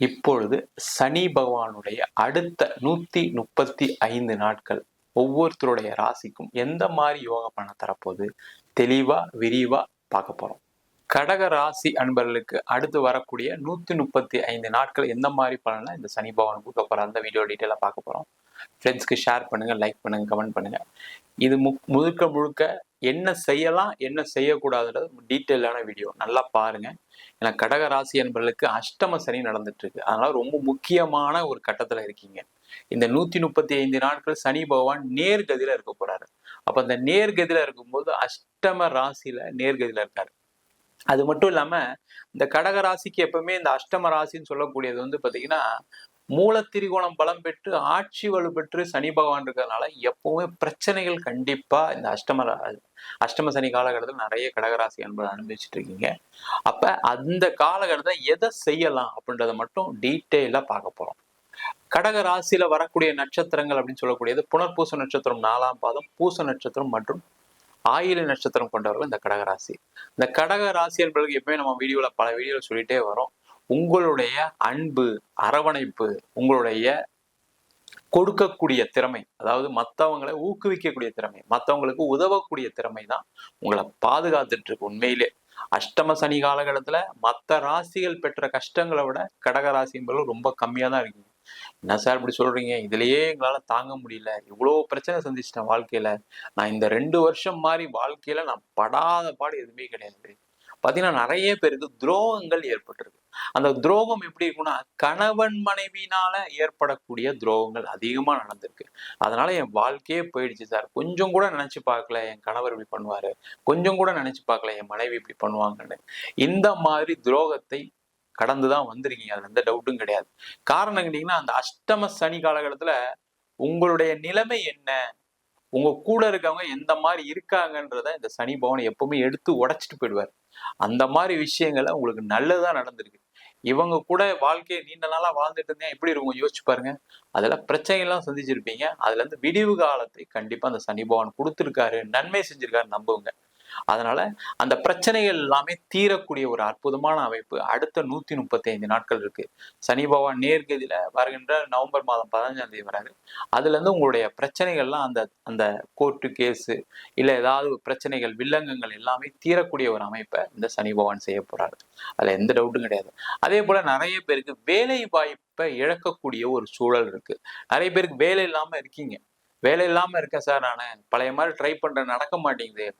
இப்பொழுது சனி பகவானுடைய அடுத்த நூத்தி முப்பத்தி ஐந்து நாட்கள் ஒவ்வொருத்தருடைய ராசிக்கும் எந்த மாதிரி யோக பண்ண தரப்போகுது? தெளிவா விரிவா பார்க்க போறோம். கடக ராசி அன்பர்களுக்கு அடுத்து வரக்கூடிய நூத்தி முப்பத்தி ஐந்து நாட்கள் எந்த மாதிரி பலனா இந்த சனி பகவான் கொடுக்க போற அந்த வீடியோ டீட்டெயிலாக பார்க்க போறோம். ஃப்ரெண்ட்ஸ்க்கு ஷேர் பண்ணுங்க லைக் பண்ணுங்க கமெண்ட் பண்ணுங்க. இது மு முழுக்க முழுக்க என்ன செய்யலாம் என்ன செய்யக்கூடாதுன்றது டீட்டெயிலான வீடியோ. நல்லா பாருங்க. ஏன்னா கடக ராசி என்பவர்களுக்கு அஷ்டம சனி நடந்துட்டு இருக்கு அதனால ரொம்ப முக்கியமான ஒரு கட்டத்துல இருக்கீங்க. இந்த நூத்தி முப்பத்தி ஐந்து நாட்கள் சனி பகவான் நேர்கதியில இருக்க போறாரு. அப்ப அந்த நேர்கதியில இருக்கும்போது அஷ்டம ராசியில நேர்கதியில இருக்காரு. அது மட்டும் இல்லாம இந்த கடக ராசிக்கு எப்பவுமே இந்த அஷ்டம ராசின்னு சொல்லக்கூடியது வந்து பாத்தீங்கன்னா மூலத்திரிகோணம் பலம் பெற்று ஆட்சி வலுப்பெற்று சனி பகவான் இருக்கிறதுனால எப்பவுமே பிரச்சனைகள் கண்டிப்பா இந்த அஷ்டம ரா- அஷ்டம சனி காலகட்டத்தில் நிறைய கடகராசி என்பதை அனுபவிச்சுட்டு இருக்கீங்க. அப்ப அந்த காலகட்டத்தை எதை செய்யலாம் அப்படின்றத மட்டும் டீட்டெயிலா பார்க்க போறோம். கடக ராசியில வரக்கூடிய நட்சத்திரங்கள் அப்படின்னு சொல்லக்கூடியது புனர்பூச நட்சத்திரம் நாலாம் பாதம் பூச நட்சத்திரம் மற்றும் ஆயில நட்சத்திரம் கொண்டவர்கள் இந்த கடகராசி இந்த கடக ராசி என்பதற்கு எப்பவுமே நம்ம வீடியோல பல வீடியோல சொல்லிட்டே வரோம். உங்களுடைய அன்பு அரவணைப்பு உங்களுடைய கொடுக்கக்கூடிய திறமை அதாவது மற்றவங்களை ஊக்குவிக்கக்கூடிய திறமை மற்றவங்களுக்கு உதவக்கூடிய திறமை தான் உங்களை பாதுகாத்துட்டு இருக்கு உண்மையிலே. அஷ்டம சனி காலகட்டத்தில் மற்ற ராசிகள் பெற்ற கஷ்டங்களை விட கடக ராசி என்பது ரொம்ப கம்மியாக தான் இருக்கீங்க என்ன சார் இப்படி சொல்றீங்க? இதுலயே எங்களால தாங்க முடியல. இவ்வளோ பிரச்சனை சந்திச்சிட்டேன் வாழ்க்கையில. நான் இந்த ரெண்டு வருஷம் மாதிரி வாழ்க்கையில நான் படாத பாடு எதுவுமே கிடையாது. பாத்தீங்கன்னா நிறைய பேருக்கு துரோகங்கள் ஏற்பட்டிருக்கு. அந்த துரோகம் எப்படி இருக்கும்னா கணவன் மனைவினால ஏற்படக்கூடிய துரோகங்கள் அதிகமா நடந்திருக்கு. அதனால என் வாழ்க்கையே போயிடுச்சு சார். கொஞ்சம் கூட நினைச்சு பார்க்கல என் கணவர் இப்படி பண்ணுவாரு. கொஞ்சம் கூட நினைச்சு பார்க்கல என் மனைவி இப்படி பண்ணுவாங்கன்னு. இந்த மாதிரி துரோகத்தை கடந்துதான் வந்திருக்கீங்க. அதுல எந்த டவுட்டும் கிடையாது. காரணம் கேட்டீங்கன்னா அந்த அஷ்டம சனி காலகட்டத்துல உங்களுடைய நிலைமை என்ன? உங்க கூட இருக்கவங்க எந்த மாதிரி இருக்காங்கன்றத இந்த சனி பவன் எப்பவுமே எடுத்து உடைச்சிட்டு போயிடுவார். அந்த மாதிரி விஷயங்களை உங்களுக்கு நல்லதா நடந்திருக்கு. இவங்க கூட வாழ்க்கையை நீண்ட நாளா வாழ்ந்துட்டு இருந்தேன். எப்படி இருக்கும்? யோசிச்சு பாருங்க. அதெல்லாம் பிரச்சனைகள்லாம் சந்திச்சிருப்பீங்க. அதுல இருந்து விடிவு காலத்தை கண்டிப்பா அந்த சனி பகவான் கொடுத்துருக்காரு. நன்மை செஞ்சிருக்காரு நம்புங்க. அதனால அந்த பிரச்சனைகள் எல்லாமே தீரக்கூடிய ஒரு அற்புதமான அமைப்பு அடுத்த நூத்தி முப்பத்தி ஐந்து நாட்கள் இருக்கு. சனி பகவான் நேர்கதியில வருகின்ற நவம்பர் மாதம் பதினஞ்சாம் தேதி வராரு. அதுல இருந்து உங்களுடைய பிரச்சனைகள்லாம் அந்த அந்த கோர்ட்டு கேஸு இல்ல ஏதாவது பிரச்சனைகள் வில்லங்கங்கள் எல்லாமே தீரக்கூடிய ஒரு அமைப்பை இந்த சனி பகவான் செய்ய போறாரு. அதுல எந்த டவுட்டும் கிடையாது. அதே போல நிறைய பேருக்கு வேலை வாய்ப்பை இழக்கக்கூடிய ஒரு சூழல் இருக்கு. நிறைய பேருக்கு வேலை இல்லாம இருக்கீங்க. வேலை இல்லாம இருக்கேன் சார் நான். பழைய மாதிரி ட்ரை பண்றேன் நடக்க மாட்டேங்குது.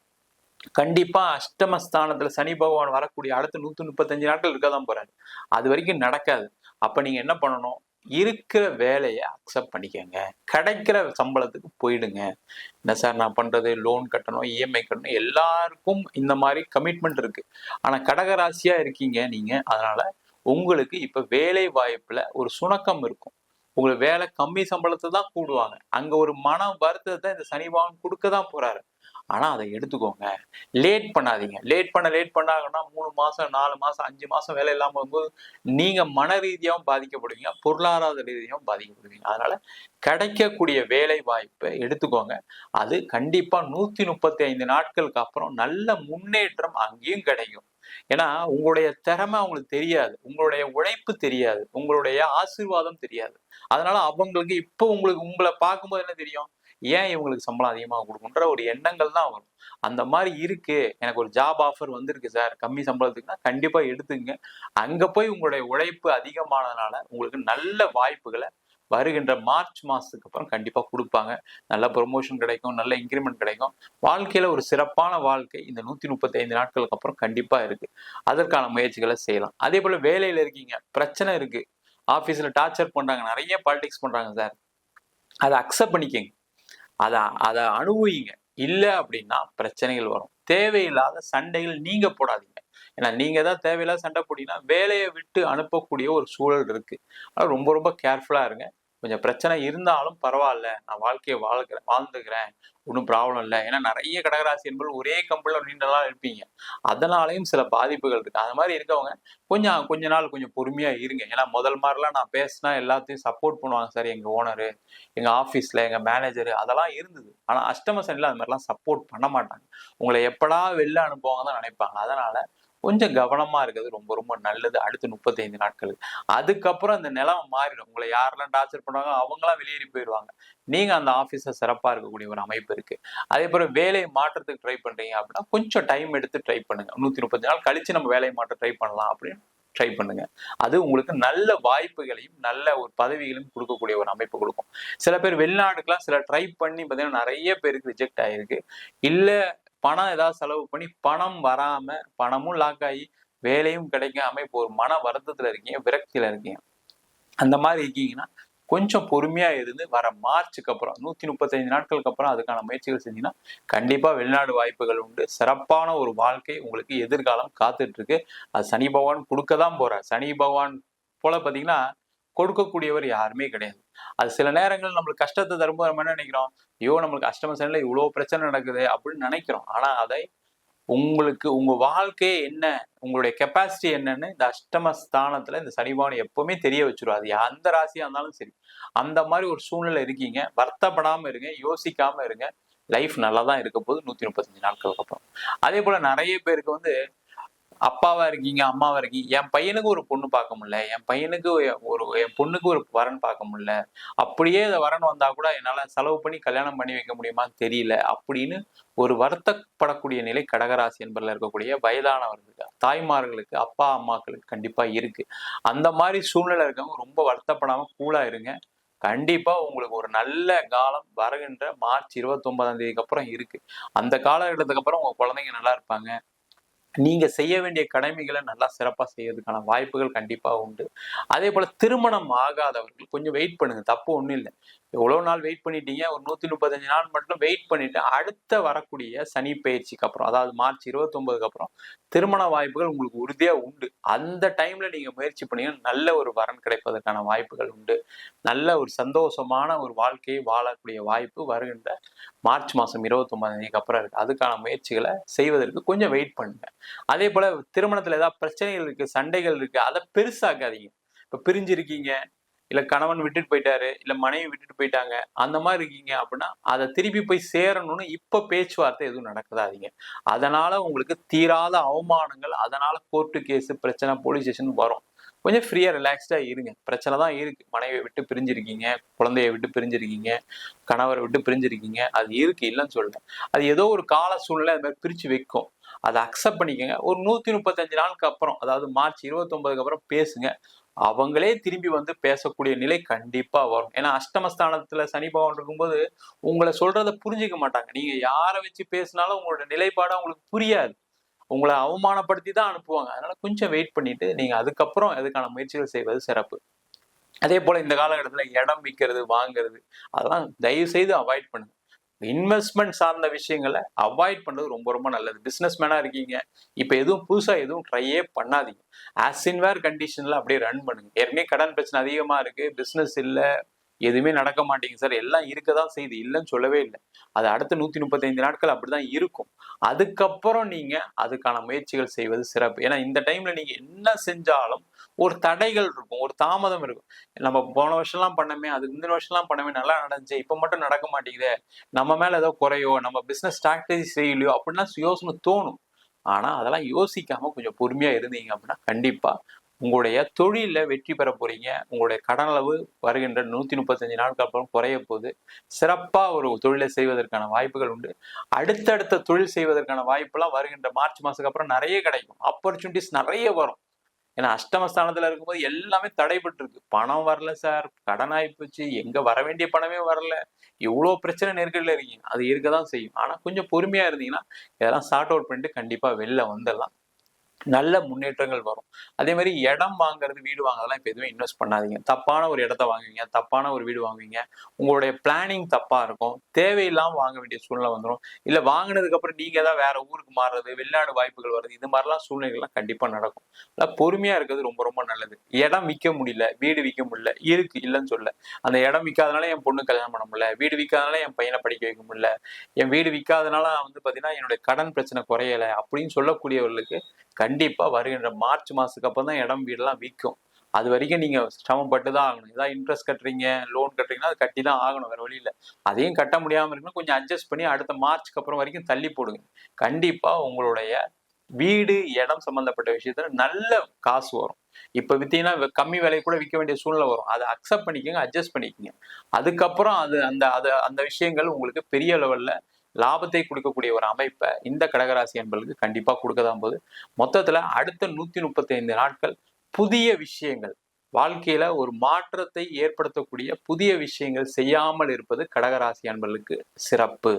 கண்டிப்பா அஷ்டமஸ்தானத்துல சனி பகவான் வரக்கூடிய அடுத்த நூத்தி முப்பத்தஞ்சு நாட்கள் இருக்க தான் போறாரு. அது வரைக்கும் நடக்காது. அப்ப நீங்க என்ன பண்ணணும்? இருக்கிற வேலையை அக்செப்ட் பண்ணிக்கோங்க. கிடைக்கிற சம்பளத்துக்கு போயிடுங்க. என்ன சார் நான் பண்றது? லோன் கட்டணும் இஎம்ஐ கட்டணும் எல்லாருக்கும் இந்த மாதிரி கமிட்மெண்ட் இருக்கு. ஆனா கடகராசியா இருக்கீங்க நீங்க. அதனால உங்களுக்கு இப்ப வேலை வாய்ப்புல ஒரு சுணக்கம் இருக்கும். உங்களுக்கு வேலை கம்மி சம்பளத்தை தான் கூடுவாங்க. அங்க ஒரு மன வருத்தத்தை இந்த சனி பகவான் கொடுக்க தான் போறாரு. ஆனா அதை எடுத்துக்கோங்க. லேட் பண்ணாதீங்க. லேட் பண்ண லேட் பண்ணாங்கன்னா மூணு மாசம் நாலு மாசம் அஞ்சு மாசம் வேலை இல்லாம போகும்போது நீங்க மன ரீதியாகவும் பாதிக்கப்படுவீங்க. பொருளாதார ரீதியாகவும் பாதிக்கப்படுவீங்க. அதனால கிடைக்கக்கூடிய வேலை வாய்ப்பை எடுத்துக்கோங்க. அது கண்டிப்பா நூத்தி முப்பத்தி ஐந்து நாட்களுக்கு அப்புறம் நல்ல முன்னேற்றம் அங்கேயும் கிடைக்கும். ஏன்னா உங்களுடைய திறமை அவங்களுக்கு தெரியாது. உங்களுடைய உழைப்பு தெரியாது. உங்களுடைய ஆசீர்வாதம் தெரியாது. அதனால அவங்களுக்கு இப்போ உங்களுக்கு உங்களை பார்க்கும்போது என்ன தெரியும்? ஏன் இவங்களுக்கு சம்பளம் அதிகமாக கொடுக்குன்ற ஒரு எண்ணங்கள் தான் வரும். அந்த மாதிரி இருக்கு. எனக்கு ஒரு ஜாப் ஆஃபர் வந்திருக்கு சார் கம்மி சம்பளத்துக்குன்னா கண்டிப்பா எடுத்துங்க. அங்க போய் உங்களுடைய உழைப்பு அதிகமானதுனால உங்களுக்கு நல்ல வாய்ப்புகளை வருகின்ற மார்ச் மாசத்துக்கு அப்புறம் கண்டிப்பா கொடுப்பாங்க. நல்ல ப்ரொமோஷன் கிடைக்கும் நல்ல இன்க்ரிமெண்ட் கிடைக்கும். வாழ்க்கையில ஒரு சிறப்பான வாழ்க்கை இந்த நூத்தி முப்பத்தி ஐந்து நாட்களுக்கு அப்புறம் கண்டிப்பா இருக்கு. அதற்கான முயற்சிகளை செய்யலாம். அதே போல வேலையில இருக்கீங்க. பிரச்சனை இருக்கு. ஆஃபீஸில் டார்ச்சர் பண்றாங்க. நிறைய பாலிடிக்ஸ் பண்றாங்க சார் அதை அக்செப்ட் பண்ணிக்கங்க. அதை அதை அனுபவிங்க இல்லை அப்படின்னா பிரச்சனைகள் வரும். தேவையில்லாத சண்டைகள் நீங்க போடாதீங்க. ஏன்னா நீங்க தான் தேவையில்லாத சண்டை போட்டீங்கன்னா வேலையை விட்டு அனுப்பக்கூடிய ஒரு சூழல் இருக்கு. ரொம்ப ரொம்ப கேர்ஃபுல்லா இருங்க. கொஞ்சம் பிரச்சனை இருந்தாலும் பரவாயில்ல. நான் வாழ்க்கையை வாழ்க்கிறேன் வாழ்ந்துக்கிறேன். ஒன்றும் ப்ராப்ளம் இல்லை. ஏன்னா நிறைய கடகராசி என்பது ஒரே கம்பெனியில் நீண்ட நாள் இருப்பீங்க. அதனாலையும் சில பாதிப்புகள் இருக்கு. அது மாதிரி இருக்கவங்க கொஞ்சம் கொஞ்ச நாள் கொஞ்சம் பொறுமையாக இருங்க. ஏன்னா முதல் மாதிரிலாம் நான் பேசினா எல்லாத்தையும் சப்போர்ட் பண்ணுவாங்க. சார் எங்கள் ஓனரு எங்கள் ஆஃபீஸில் எங்கள் மேனேஜரு அதெல்லாம் இருந்தது. ஆனால் அஷ்டம சனியில் அது மாதிரிலாம் சப்போர்ட் பண்ண மாட்டாங்க. உங்களை எப்படா வெளில அனுப்புவாங்க தான் நினைப்பாங்க. அதனால கொஞ்சம் கவனமா இருக்கிறது ரொம்ப ரொம்ப நல்லது. அடுத்த முப்பத்தைந்து நாட்களுக்கு. அதுக்கப்புறம் அந்த நிலம் மாறிடும். உங்களை யாரெல்லாம் டார்ச்சர் பண்ணுவாங்க அவங்களாம் வெளியேறி போயிடுவாங்க. நீங்க அந்த ஆபீஸ சிறப்பா இருக்கக்கூடிய ஒரு அமைப்பு இருக்கு. அதே போல வேலையை மாற்றத்துக்கு ட்ரை பண்றீங்க அப்படின்னா கொஞ்சம் டைம் எடுத்து ட்ரை பண்ணுங்க. நூத்தி முப்பத்தி நாள் கழிச்சு நம்ம வேலையை மாற்ற ட்ரை பண்ணலாம் அப்படின்னு ட்ரை பண்ணுங்க. அது உங்களுக்கு நல்ல வாய்ப்புகளையும் நல்ல ஒரு பதவிகளையும் கொடுக்கக்கூடிய ஒரு அமைப்பு கொடுக்கும். சில பேர் வெளிநாடுக்கெல்லாம் சில ட்ரை பண்ணி பார்த்தீங்கன்னா நிறைய பேருக்கு ரிஜெக்ட் ஆயிருக்கு. இல்லை பணம் ஏதாவது செலவு பண்ணி பணம் வராம பணமும் லாக் ஆகி வேலையும் கிடைக்காம இப்போ ஒரு மன வருத்தத்துல இருக்கீங்க விரக்தியில இருக்கீங்க. அந்த மாதிரி இருக்கீங்கன்னா கொஞ்சம் பொறுமையா இருந்து வர மார்ச்சுக்கு அப்புறம் நூத்தி முப்பத்தைந்து நாட்களுக்கு அப்புறம் அதுக்கான முயற்சிகள் செஞ்சீங்கன்னா கண்டிப்பா வெளிநாடு வாய்ப்புகள் உண்டு. சிறப்பான ஒரு வாழ்க்கை உங்களுக்கு எதிர்காலம் காத்துட்டு இருக்கு. அது சனி பகவான் கொடுக்க தான் போறார். சனி பகவான் போல பாத்தீங்கன்னா கொடுக்கக்கூடியவர் யாருமே கிடையாது. அது சில நேரங்கள் நம்மளுக்கு கஷ்டத்தை தரும்போது நம்ம என்ன நினைக்கிறோம்? ஐயோ நம்மளுக்கு அஷ்டம சனில இவ்வளோ பிரச்சனை நடக்குது அப்படின்னு நினைக்கிறோம். ஆனா அதை உங்களுக்கு உங்க வாழ்க்கையே என்ன? உங்களுடைய கெப்பாசிட்டி என்னன்னு இந்த அஷ்டம ஸ்தானத்துல இந்த சனிபானம் எப்பவுமே தெரிய வச்சிரும் அது எந்த ராசியா இருந்தாலும் சரி. அந்த மாதிரி ஒரு சூழ்நிலை இருக்கீங்க. வருத்தப்படாம இருங்க. யோசிக்காம இருங்க. லைஃப் நல்லா தான் இருக்க போது நூத்தி முப்பத்தஞ்சு நாட்களுக்கு அப்புறம். அதே போல நிறைய பேருக்கு வந்து அப்பாவா இருக்கீங்க அம்மாவா இருக்கீங்க என் பையனுக்கு ஒரு பொண்ணு பார்க்க முடியல என் பையனுக்கு ஒரு என் பொண்ணுக்கு ஒரு வரன் பார்க்க முடியல அப்படியே இந்த வரன் வந்தா கூட என்னால செலவு பண்ணி கல்யாணம் பண்ணி வைக்க முடியுமான்னு தெரியல அப்படின்னு ஒரு வருத்தப்படக்கூடிய நிலை கடகராசி என்பதில் இருக்கக்கூடிய வயதானவர்களுக்கு தாய்மார்களுக்கு அப்பா அம்மாக்களுக்கு கண்டிப்பா இருக்கு. அந்த மாதிரி சூழ்நிலை இருக்கவங்க ரொம்ப வருத்தப்படாம கூலா இருங்க. கண்டிப்பா உங்களுக்கு ஒரு நல்ல காலம் வருகின்ற மார்ச் இருபத்தி ஒன்பதாம் தேதிக்கு அப்புறம் இருக்கு. அந்த காலகட்டத்துக்கு அப்புறம் உங்க குழந்தைங்க நல்லா இருப்பாங்க. நீங்க செய்ய வேண்டிய கடமைகளை நல்லா சிறப்பாக செய்யறதுக்கான வாய்ப்புகள் கண்டிப்பாக உண்டு. அதே போல திருமணம் ஆகாதவர்கள் கொஞ்சம் வெயிட் பண்ணுங்க தப்பு ஒன்றும் இல்லை. எவ்வளோ நாள் வெயிட் பண்ணிட்டீங்க ஒரு நூற்றி முப்பத்தஞ்சு நாள் மட்டும் வெயிட் பண்ணிட்டு அடுத்த வரக்கூடிய சனி பயிற்சிக்கு அப்புறம் அதாவது மார்ச் இருபத்தொன்பதுக்கு அப்புறம் திருமண வாய்ப்புகள் உங்களுக்கு உறுதியாக உண்டு. அந்த டைம்ல நீங்க முயற்சி பண்ணீங்கன்னா நல்ல ஒரு வரன் கிடைப்பதற்கான வாய்ப்புகள் உண்டு. நல்ல ஒரு சந்தோஷமான ஒரு வாழ்க்கையை வாழக்கூடிய வாய்ப்பு வருகின்ற மார்ச் மாசம் இருபத்தி தேதிக்கு அப்புறம் இருக்கு. அதுக்கான முயற்சிகளை செய்வதற்கு கொஞ்சம் வெயிட் பண்ணுங்க. அதே போல திருமணத்துல ஏதாவது பிரச்சனைகள் இருக்கு சண்டைகள் இருக்கு அதை பெருசாக்காதீங்க. இப்ப பிரிஞ்சிருக்கீங்க இல்ல கணவன் விட்டுட்டு போயிட்டாரு இல்ல மனைவி விட்டுட்டு போயிட்டாங்க அந்த மாதிரி இருக்கீங்க அப்படின்னா அதை திருப்பி போய் சேரணும்னு இப்ப பேச்சுவார்த்தை எதுவும் நடக்குதாதீங்க. அதனால உங்களுக்கு தீராத அவமானங்கள் அதனால கோர்ட்டு கேஸ் பிரச்சனை போலீஸ் ஸ்டேஷன் வரும். கொஞ்சம் ஃப்ரீயாக ரிலாக்ஸ்டாக இருங்க. பிரச்சனை தான் இருக்கு. மனைவியை விட்டு பிரிஞ்சிருக்கீங்க குழந்தைய விட்டு பிரிஞ்சிருக்கீங்க கணவரை விட்டு பிரிஞ்சிருக்கீங்க. அது இருக்கு இல்லைன்னு சொல்றேன் அது ஏதோ ஒரு கால சூழ்நிலை அது மாதிரி பிரித்து வைக்கும். அதை அக்செப்ட் பண்ணிக்கோங்க. ஒரு நூற்றி முப்பத்தஞ்சு நாளுக்கு அப்புறம் அதாவது மார்ச் இருபத்தொம்பதுக்கு அப்புறம் பேசுங்க. அவங்களே திரும்பி வந்து பேசக்கூடிய நிலை கண்டிப்பா வரும். ஏன்னா அஷ்டமஸ்தானத்துல சனி பகவான் இருக்கும்போது உங்களை சொல்கிறத புரிஞ்சுக்க மாட்டாங்க. நீங்க யாரை வச்சு பேசினாலும் உங்களோட நிலைப்பாடு அவங்களுக்கு புரியாது. உங்களை அவமானப்படுத்தி தான் அனுப்புவாங்க. அதனால கொஞ்சம் வெயிட் பண்ணிட்டு நீங்க அதுக்கப்புறம் அதுக்கான முயற்சிகள் செய்வது சிறப்பு. அதே போல இந்த காலகட்டத்தில் இடம் விற்கிறது வாங்குறது அதெல்லாம் தயவு செய்து அவாய்ட் பண்ணுங்க. இன்வெஸ்ட்மெண்ட் சார்ந்த விஷயங்களை அவாய்ட் பண்ணுறது ரொம்ப ரொம்ப நல்லது. பிஸ்னஸ் மேனாக இருக்கீங்க. இப்போ எதுவும் புதுசாக எதுவும் ட்ரையே பண்ணாதீங்க. ஆஸ் இன்வேர் கண்டிஷனில் அப்படியே ரன் பண்ணுங்க. ஏற்கனவே கடன் பிரச்சனை அதிகமாக இருக்கு. பிஸ்னஸ் இல்லை. எதுவுமே நடக்க மாட்டேங்குது சார். எல்லாம் இருக்கதான் செய்யுது. இல்லைன்னு சொல்லவே இல்லை. அது அடுத்த நூத்தி முப்பத்தைந்து நாட்கள் அப்படிதான் இருக்கும். அதுக்கப்புறம் நீங்க அதுக்கான முயற்சிகள் செய்வது சிறப்பு. ஏன்னா இந்த டைம்ல நீங்க என்ன செஞ்சாலும் ஒரு தடைகள் இருக்கும். ஒரு தாமதம் இருக்கும். நம்ம போன வருஷம்லாம் பண்ணமே அது இந்த வருஷம்லாம் பண்ணமே நல்லா நடந்துச்சு. இப்ப மட்டும் நடக்க மாட்டேங்குதே. நம்ம மேல ஏதோ குறையோ நம்ம பிசினஸ் ஸ்ட்ராட்டஜி செய்யலையோ அப்படின்னா யோசனை தோணும். ஆனா அதெல்லாம் யோசிக்காம கொஞ்சம் பொறுமையா இருந்தீங்க அப்படின்னா கண்டிப்பா உங்களுடைய தொழிலில் வெற்றி பெற போறீங்க. உங்களுடைய கடன் அளவு வருகின்ற நூற்றி முப்பத்தஞ்சு நாட்கள் அப்புறம் குறைய போகுது. சிறப்பாக ஒரு தொழிலை செய்வதற்கான வாய்ப்புகள் உண்டு. அடுத்தடுத்த தொழில் செய்வதற்கான வாய்ப்புலாம் வருகின்ற மார்ச் மாதத்துக்கு அப்புறம் நிறைய கிடைக்கும். ஆப்பர்ச்சுனிட்டிஸ் நிறைய வரும். ஏன்னா அஷ்டமஸ்தானத்தில் இருக்கும்போது எல்லாமே தடைபட்டுருக்கு. பணம் வரல சார். கடன் ஆகிப்போச்சு எங்கே வர வேண்டிய பணமே வரல. இவ்வளோ பிரச்சனை நெருக்கடியில் இருக்கீங்க. அது இருக்க தான் செய்யும். ஆனால் கொஞ்சம் பொறுமையாக இருந்தீங்கன்னா இதெல்லாம் சார்ட் அவுட் பண்ணிட்டு கண்டிப்பாக வெளில வந்துடலாம் நல்ல முன்னேற்றங்கள் வரும். அதே மாதிரி இடம் வாங்குறது வீடு வாங்குறதெல்லாம் இப்போ எதுவுமே இன்வெஸ்ட் பண்ணாதீங்க. தப்பான ஒரு இடத்த வாங்குவீங்க தப்பான ஒரு வீடு வாங்குவீங்க. உங்களுடைய பிளானிங் தப்பா இருக்கும். தேவையில்லாம வாங்க வேண்டிய சூழ்நிலை வந்துடும் இல்ல வாங்கினதுக்கு அப்புறம் நீங்க ஏதாவது வேற ஊருக்கு மாறுறது வெளிநாடு வாய்ப்புகள் வருது இது மாதிரிலாம் சூழ்நிலைகள்லாம் கண்டிப்பா நடக்கும். அதான் பொறுமையா இருக்கிறது ரொம்ப ரொம்ப நல்லது. இடம் விற்க முடியல வீடு விற்க முடியல இருக்கு இல்லைன்னு சொல்ல அந்த இடம் விற்காதனால என் பொண்ணு கல்யாணம் பண்ண முடியல வீடு விற்காதனால என் பையனை படிக்க வைக்க முடியல என் வீடு விற்காதனால வந்து பார்த்தீங்கன்னா என்னுடைய கடன் பிரச்சனை குறையல அப்படின்னு சொல்லக்கூடியவர்களுக்கு கண்டிப்பாக வருகின்ற மார்ச் மாதத்துக்கு அப்புறம் தான் இடம் வீடெல்லாம் விற்கும் அது வரைக்கும் நீங்கள் சிரமப்பட்டு தான் ஆகணும். ஏதாவது இன்ட்ரெஸ்ட் கட்டுறீங்க லோன் கட்டுறீங்கன்னா அது கட்டி தான் ஆகணும் வேறு வழியில அதையும் கட்ட முடியாமல் இருக்குன்னா கொஞ்சம் அட்ஜஸ்ட் பண்ணி அடுத்த மார்ச்க்கு அப்புறம் வரைக்கும் தள்ளி போடுங்க. கண்டிப்பாக உங்களுடைய வீடு இடம் சம்மந்தப்பட்ட விஷயத்துல நல்ல காசு வரும். இப்போ வித்தீங்கன்னா கம்மி விலை கூட விற்க வேண்டிய சூழ்நிலை வரும். அதை அக்செப்ட் பண்ணிக்கோங்க அட்ஜஸ்ட் பண்ணிக்கோங்க. அதுக்கப்புறம் அது அந்த அது அந்த விஷயங்கள் உங்களுக்கு பெரிய லெவலில் லாபத்தை கொடுக்கக்கூடிய ஒரு அமைப்பை இந்த கடகராசி என்பதுக்கு கண்டிப்பா கொடுக்க தான் போகுது. மொத்தத்துல அடுத்த நூத்தி முப்பத்தி ஐந்து நாட்கள் புதிய விஷயங்கள். வாழ்க்கையில ஒரு மாற்றத்தை ஏற்படுத்தக்கூடிய புதிய விஷயங்கள் செய்யாமல் இருப்பது கடகராசி அன்பர்களுக்கு சிறப்பு.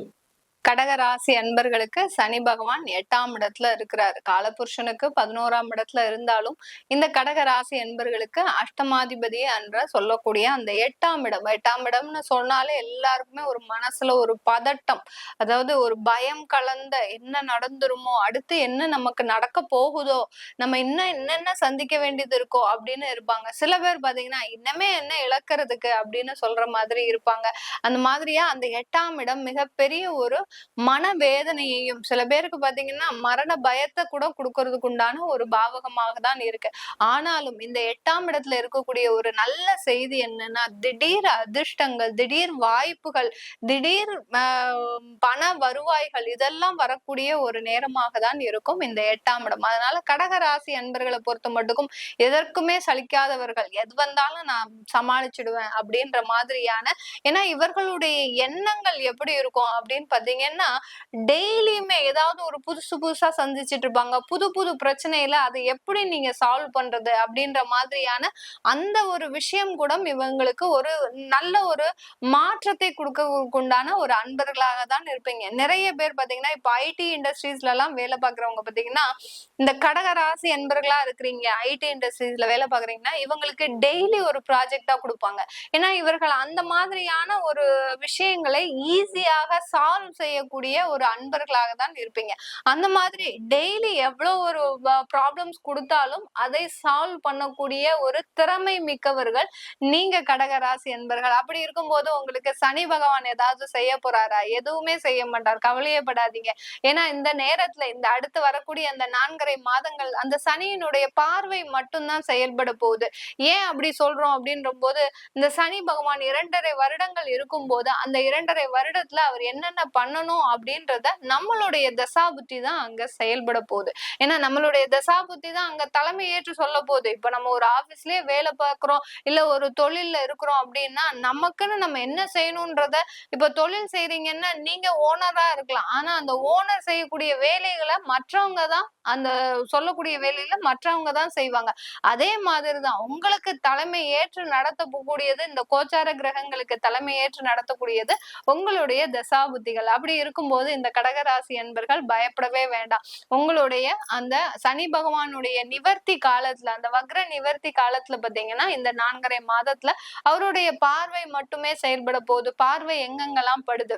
கடகராசி அன்பர்களுக்கு சனி பகவான் எட்டாம் இடத்துல இருக்கிறார். காலபுருஷனுக்கு பதினோராம் இடத்துல இருந்தாலும் இந்த கடகராசி அன்பர்களுக்கு அஷ்டமாதிபதி என்ற சொல்லக்கூடிய அந்த எட்டாம் இடம். எட்டாம் இடம்னு சொன்னாலே எல்லாருக்குமே ஒரு மனசுல ஒரு பதட்டம். அதாவது ஒரு பயம் கலந்த என்ன நடந்துருமோ அடுத்து என்ன நமக்கு நடக்க போகுதோ நம்ம இன்னும் என்னென்ன சந்திக்க வேண்டியது இருக்கோ அப்படின்னு இருப்பாங்க. சில பேர் பாத்தீங்கன்னா இன்னமே என்ன இழக்கிறதுக்கு அப்படின்னு சொல்ற மாதிரி இருப்பாங்க. அந்த மாதிரியா அந்த எட்டாம் இடம் மிகப்பெரிய ஒரு மனவேதனையையும் சில பேருக்கு பாத்தீங்கன்னா மரண பயத்தை கூட கொடுக்கறதுக்கு உண்டான ஒரு பாவகமாக தான் இருக்கு. ஆனாலும் இந்த எட்டாம் இடத்துல இருக்கக்கூடிய ஒரு நல்ல செய்தி என்னன்னா திடீர் அதிர்ஷ்டங்கள் திடீர் வாய்ப்புகள் திடீர் பண வருவாய்கள் இதெல்லாம் வரக்கூடிய ஒரு நேரமாக தான் இருக்கும் இந்த எட்டாம் இடம். அதனால கடகராசி அன்பர்களை பொறுத்த மட்டுக்கும் எதற்குமே சலிக்காதவர்கள் எது வந்தாலும் நான் சமாளிச்சிடுவேன் அப்படின்ற மாதிரியான ஏன்னா இவர்களுடைய எண்ணங்கள் எப்படி இருக்கும் அப்படின்னு ஏன்னா டெய்லியுமே ஏதாவது ஒரு புதுசு புதுசா சந்திச்சுட்டு இருப்பாங்க. புது புது பிரச்சனையில அதை எப்படி நீங்க சால்வ் பண்றது அப்படின்ற மாதிரியான அந்த ஒரு விஷயம் கூட இவங்களுக்கு ஒரு நல்ல ஒரு மாற்றத்தை கொடுக்க உண்டான ஒரு அன்பர்களாக தான் இருப்பீங்க. நிறைய பேர் பாத்தீங்கன்னா இப்ப ஐடி இண்டஸ்ட்ரீஸ்ல எல்லாம் வேலை பாக்குறவங்க பாத்தீங்கன்னா இந்த கடகராசி அன்பர்களா இருக்கிறீங்க ஐடி இண்டஸ்ட்ரீஸ்ல வேலை பாக்குறீங்கன்னா இவங்களுக்கு டெய்லி ஒரு ப்ராஜெக்டா கொடுப்பாங்க. ஏன்னா இவர்கள் அந்த மாதிரியான ஒரு விஷயங்களை ஈஸியாக சால்வ் செய்யக்கூடிய ஒரு அன்பர்களாக தான் இருப்பீங்க. அந்த மாதிரி டெய்லி எவ்வளவு ஒரு ப்ராப்ளம்ஸ் கொடுத்தாலும் அதை சால்வ் பண்ணக்கூடிய ஒரு திறமை மிக்கவர்கள் நீங்க கடகராசி என்பர்கள் அப்படி இருக்கும்போது உங்களுக்கு சனி பகவான் ஏதாவது செய்ய போறாரா? எதுவுமே செய்ய மாட்டார். கவலையப்படாதீங்க. ஏன்னா இந்த நேரத்துல இந்த அடுத்து வரக்கூடிய அந்த நான்கரை மாதங்கள் அந்த சனியினுடைய பார்வை மட்டும்தான் செயல்பட போகுது. ஏன் அப்படி சொல்றோம் அப்படின்ற போது இந்த சனி பகவான் இரண்டரை வருடங்கள் இருக்கும் போது அந்த இரண்டரை வருடத்துல அவர் என்னென்ன பண்ணணும் அப்படின்றத நம்மளுடைய தசாபுத்தி தான் அங்க செயல்பட போகுது. ஏன்னா நம்மளுடைய தசாபுத்தி தான் அங்க தலைமை ஏற்று சொல்ல போகுது. இப்ப நம்ம ஒரு ஆபீஸ்லயே வேலை பார்க்கிறோம் இல்ல ஒரு தொழில்ல இருக்கிறோம் அப்படின்னா நமக்குன்னு நம்ம என்ன செய்யணும்ன்றத இப்ப தொழில் செய்றீங்கன்னா நீங்க ஓனரா இருக்கலாம். ஆனா அந்த ஓனர் செய்யக்கூடிய வேலைகளை மற்றவங்க தான் அந்த சொல்லக்கூடிய வேலையில மற்றவங்க தான் செய்வாங்க. அதே மாதிரி தான் உங்களுக்கு தலைமை ஏற்று நடத்தக்கூடியது இந்த கோச்சார கிரகங்களுக்கு தலைமை ஏற்று நடத்தக்கூடியது உங்களுடைய தசாபுத்திகள். அப்படி அப்படி இருக்கும்போது இந்த கடகராசி என்பர்கள் பயப்படவே வேண்டாம். உங்களுடைய அந்த சனி பகவானுடைய நிவர்த்தி காலத்துல அந்த வக்ர நிவர்த்தி காலத்துல பாத்தீங்கன்னா இந்த நான்கரை மாதத்துல அவருடைய பார்வை மட்டுமே செயல்பட போகுது. பார்வை எங்கெங்கெல்லாம் படுது?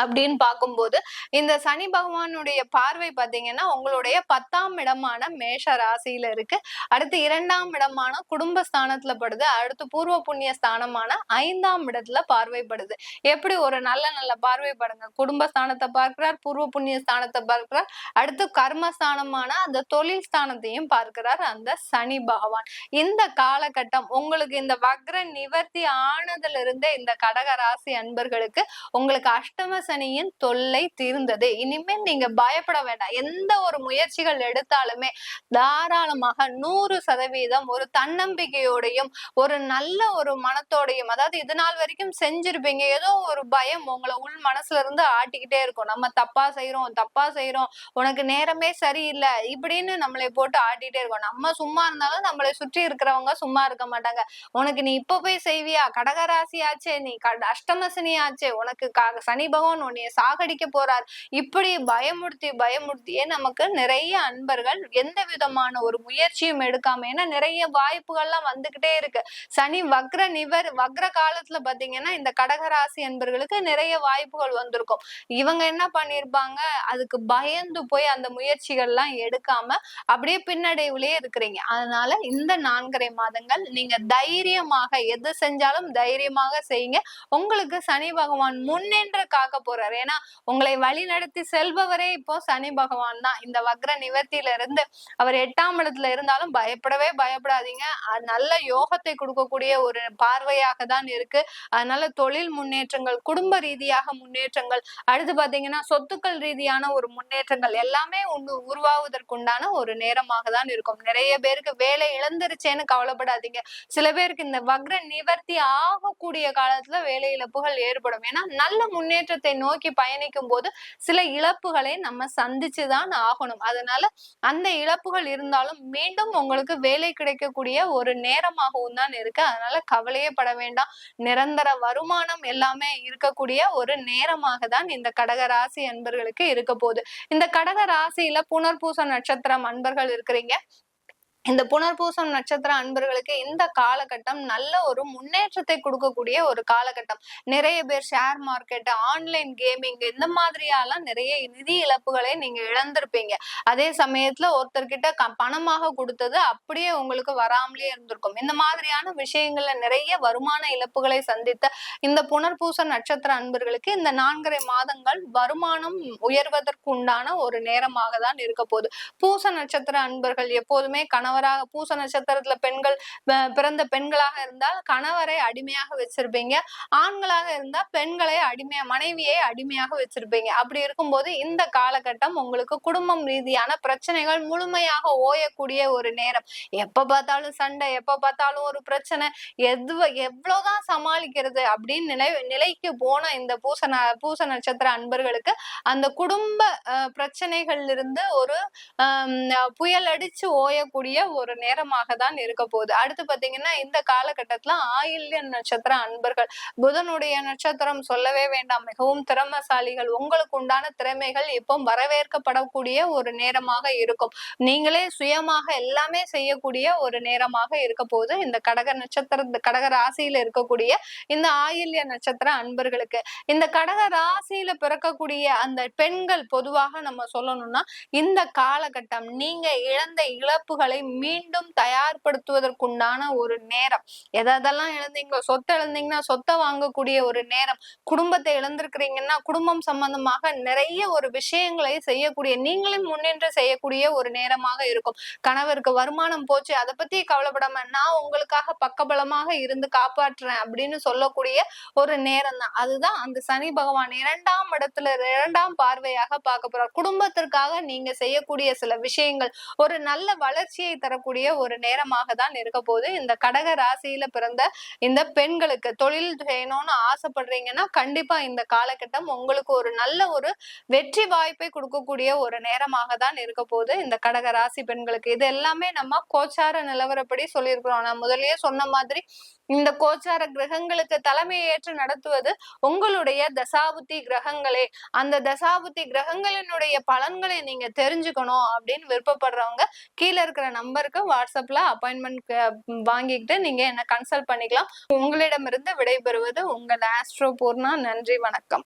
அப்படின்னு பார்க்கும்போது இந்த சனி பகவானுடைய பார்வை பார்த்தீங்கன்னா உங்களுடைய பத்தாம் இடமான மேஷ ராசியில இருக்கு. அடுத்து இரண்டாம் இடமான குடும்ப ஸ்தானத்துல படுது. அடுத்து பூர்வ புண்ணிய ஸ்தானமான ஐந்தாம் இடத்துல பார்வைப்படுது எப்படி ஒரு நல்ல நல்ல பார்வைப்படுங்க குடும்ப ஸ்தானத்தை பார்க்கிறார் பூர்வ புண்ணிய ஸ்தானத்தை பார்க்கிறார். அடுத்து கர்மஸ்தானமான அந்த தொழில் ஸ்தானத்தையும் பார்க்கிறார் அந்த சனி பகவான். இந்த காலகட்டம் உங்களுக்கு இந்த வக்ர நிவர்த்தி ஆனதுல இருந்தே இந்த கடக ராசி அன்பர்களுக்கு உங்களுக்கு அஷ்டம சனியின் தொல்லை தீர்ந்தது. இனிமேல் நீங்க பயப்பட வேண்டாம். எந்த ஒரு முயற்சிகள் எடுத்தாலுமே தாராளமாக நூறு சதவீதம் ஒரு தன்னம்பிக்கையோடையும் ஒரு நல்ல ஒரு மனத்தோடையும் அதாவது இது நாள் வரைக்கும் செஞ்சிருப்பீங்க. ஏதோ ஒரு பயம் உங்களை உள் மனசுல இருந்து ஆட்டிக்கிட்டே இருக்கும். நம்ம தப்பா செய்யறோம் தப்பா செய்யறோம் உனக்கு நேரமே சரியில்லை இப்படின்னு நம்மளை போட்டு ஆட்டிட்டே இருக்கோம். நம்ம சும்மா இருந்தாலும் நம்மளை சுற்றி இருக்கிறவங்க சும்மா இருக்க மாட்டாங்க. உனக்கு நீ இப்ப போய் செய்வியா? கடகராசி ஆச்சே நீ அஷ்டமசனி ஆச்சே உனக்கு சனி பகவான் பகவான் உன்னைய சாகடிக்க போறார். இப்படி பயமுறுத்தி பயமுறுத்தியே நமக்கு நிறைய அன்பர்கள் எந்த விதமான ஒரு முயற்சியும் எடுக்காம ஏன்னா நிறைய வாய்ப்புகள்லாம் வந்துகிட்டே இருக்கு. சனி வக்ர நிவர் வக்ர காலத்துல பாத்தீங்கன்னா இந்த கடகராசி அன்பர்களுக்கு நிறைய வாய்ப்புகள் வந்திருக்கும். இவங்க என்ன பண்ணிருப்பாங்க? அதுக்கு பயந்து போய் அந்த முயற்சிகள்லாம் எடுக்காம அப்படியே பின்னடைவுலயே இருக்கிறீங்க. அதனால இந்த நான்கரை மாதங்கள் நீங்க தைரியமாக எது செஞ்சாலும் தைரியமாக செய்யுங்க. உங்களுக்கு சனி பகவான் முன்னின்று காக்க போறாரு. ஏன்னா உங்களை வழி நடத்தி செல்பவரே இப்போ சனி பகவான் தான். இந்த வக்ர நிவர்த்தியில இருந்து அவர் எட்டாம் இடத்துல இருந்தாலும் பயப்படவே பயப்படாதீங்க. நல்ல யோகத்தை கொடுக்கக்கூடிய ஒரு பார்வையாக தான் இருக்கு. அதனால தொழில் முன்னேற்றங்கள் குடும்ப ரீதியாக முன்னேற்றங்கள் அடுத்து பாத்தீங்கன்னா சொத்துக்கள் ரீதியான ஒரு முன்னேற்றங்கள் எல்லாமே ஒண்ணு உருவாவதற்குண்டான ஒரு நேரமாக தான் இருக்கும். நிறைய பேருக்கு வேலை இழந்துருச்சேன்னு கவலைப்படாதீங்க. சில பேருக்கு இந்த வக்ர நிவர்த்தி ஆகக்கூடிய காலத்துல வேலை இழப்புகள் ஏற்படும். ஏன்னா நல்ல முன்னேற்றத்தை நோக்கி பயணிக்கும் போது சில இழப்புகளை நம்ம சந்திச்சுதான் ஆகணும். அதனால அந்த இழப்புகள் இருந்தாலும் மீண்டும் உங்களுக்கு வேலை கிடைக்கக்கூடிய ஒரு நேரமாகவும் தான் இருக்கு. அதனால கவலையே பட வேண்டாம். நிரந்தர வருமானம் எல்லாமே இருக்கக்கூடிய ஒரு நேரமாக தான் இந்த கடக ராசி அன்பர்களுக்கு இருக்க போகுது. இந்த கடக ராசியில புனர்பூச நட்சத்திரம் அன்பர்கள் இருக்கிறீங்க. இந்த புனர்பூசம் நட்சத்திர அன்பர்களுக்கு இந்த காலகட்டம் நல்ல ஒரு முன்னேற்றத்தை கொடுக்கக்கூடிய ஒரு காலகட்டம். நிறைய பேர் ஷேர் மார்க்கெட் ஆன்லைன் கேமிங் இந்த மாதிரியாலாம் நிறைய நிதி இழப்புகளை நீங்க இழந்திருப்பீங்க. அதே சமயத்துல ஒருத்தர்கிட்ட க- பணமாக கொடுத்தது அப்படியே உங்களுக்கு வராமலே இருந்திருக்கும். இந்த மாதிரியான விஷயங்கள்ல நிறைய வருமான இழப்புகளை சந்தித்த இந்த புனர்பூச நட்சத்திர அன்பர்களுக்கு இந்த நான்கரை மாதங்கள் வருமானம் உயர்வதற்கு உண்டான ஒரு நேரமாக தான் இருக்க போகுது. பூச நட்சத்திர அன்பர்கள் எப்போதுமே கணவராக பூச நட்சத்திரத்துல பெண்கள் பிறந்த பெண்களாக இருந்தால் கணவரை அடிமையாக வச்சிருப்பீங்க. ஆண்களாக இருந்தா பெண்களை அடிமையா மனைவியை அடிமையாக வச்சிருப்பீங்க. அப்படி இருக்கும்போது இந்த காலகட்டம் உங்களுக்கு குடும்பம் ரீதியான பிரச்சனைகள் முழுமையாக ஓயக்கூடிய ஒரு நேரம். எப்ப பார்த்தாலும் சண்டை எப்ப பார்த்தாலும் ஒரு பிரச்சனை எது எவ்வளவுதான் சமாளிக்கிறது அப்படின்னு நிலை நிலைக்கு போன இந்த பூச பூச நட்சத்திர அன்பர்களுக்கு அந்த குடும்ப அஹ், பிரச்சனைகள்ல இருந்து ஒரு புயல் அடிச்சு ஓயக்கூடிய ஒரு நேரமாக தான் இருக்க போகுது. அடுத்து பாத்தீங்கன்னா இந்த காலகட்டத்துல ஆயில்ய நட்சத்திர அன்பர்கள். புதனுடைய நட்சத்திரம் சொல்லவே வேண்டாம். மிகவும் திறமசாலிகள். உங்களுக்கு உண்டான திறமைகள் இப்போ வரவேற்கப்படக்கூடிய ஒரு நேரமாக இருக்கும். நீங்களே சுயமாக எல்லாமே செய்யக்கூடிய ஒரு நேரமாக இருக்க போகுது. இந்த கடக நட்சத்திர கடக ராசியில இருக்கக்கூடிய இந்த ஆயில்ய நட்சத்திர அன்பர்களுக்கு. இந்த கடக ராசியில பிறக்கக்கூடிய அந்த பெண்கள் பொதுவாக நம்ம சொல்லணும்னா இந்த காலகட்டம் நீங்க இழந்த இழப்புகளை மீண்டும் தயார்படுத்துவதற்குண்டான ஒரு நேரம். எதெல்லாம் இழந்தீங்களோ சொத்தை இழந்தீங்கன்னா சொத்தை வாங்கக்கூடிய ஒரு நேரம். குடும்பத்தை இழந்திருக்கிறீங்கன்னா குடும்பம் சம்பந்தமாக நிறைய ஒரு விஷயங்களை செய்யக்கூடிய நீங்களும் முன்னின்று செய்யக்கூடிய ஒரு நேரமாக இருக்கும். கணவருக்கு வருமானம் போச்சு அதை பத்தி கவலைப்படாம நான் உங்களுக்காக பக்கபலமாக இருந்து காப்பாற்றுறேன் அப்படின்னு சொல்லக்கூடிய ஒரு நேரம் தான். அதுதான் அந்த சனி பகவான் இரண்டாம் இடத்துல இரண்டாம் பார்வையாக பார்க்க போறார். குடும்பத்திற்காக நீங்க செய்யக்கூடிய சில விஷயங்கள் ஒரு நல்ல வளர்ச்சியை தரக்கூடிய ஒரு நேரமாக தான் இருக்க போகுது. இந்த கடக ராசியில பிறந்த இந்த பெண்களுக்கு தொழில் செய்யணும்னு ஆசைப்படுறீங்கன்னா கண்டிப்பா இந்த காலகட்டம் உங்களுக்கு ஒரு நல்ல ஒரு வெற்றி வாய்ப்பை கொடுக்கக்கூடிய ஒரு நேரமாக தான் இருக்க போகுது. இந்த கடக ராசி பெண்களுக்கு இது எல்லாமே நம்ம கோச்சார நிலவரப்படி சொல்லியிருக்கிறோம். நான் முதலியே சொன்ன மாதிரி இந்த கோச்சார கிரகங்களுக்கு தலைமை ஏற்று நடத்துவது உங்களுடைய தசாபுத்தி கிரகங்களே. அந்த தசாபுத்தி கிரகங்களினுடைய பலன்களை நீங்க தெரிஞ்சுக்கணும் அப்படின்னு விருப்பப்படுறவங்க கீழே இருக்கிற நம்பருக்கு வாட்ஸ்அப்ல அப்பாயின்மெண்ட் வாங்கிக்கிட்டு நீங்க என்ன கன்சல்ட் பண்ணிக்கலாம். உங்களிடமிருந்து விடைபெறுவது உங்கள் ஆஸ்ட்ரோ பூர்ணா. நன்றி வணக்கம்.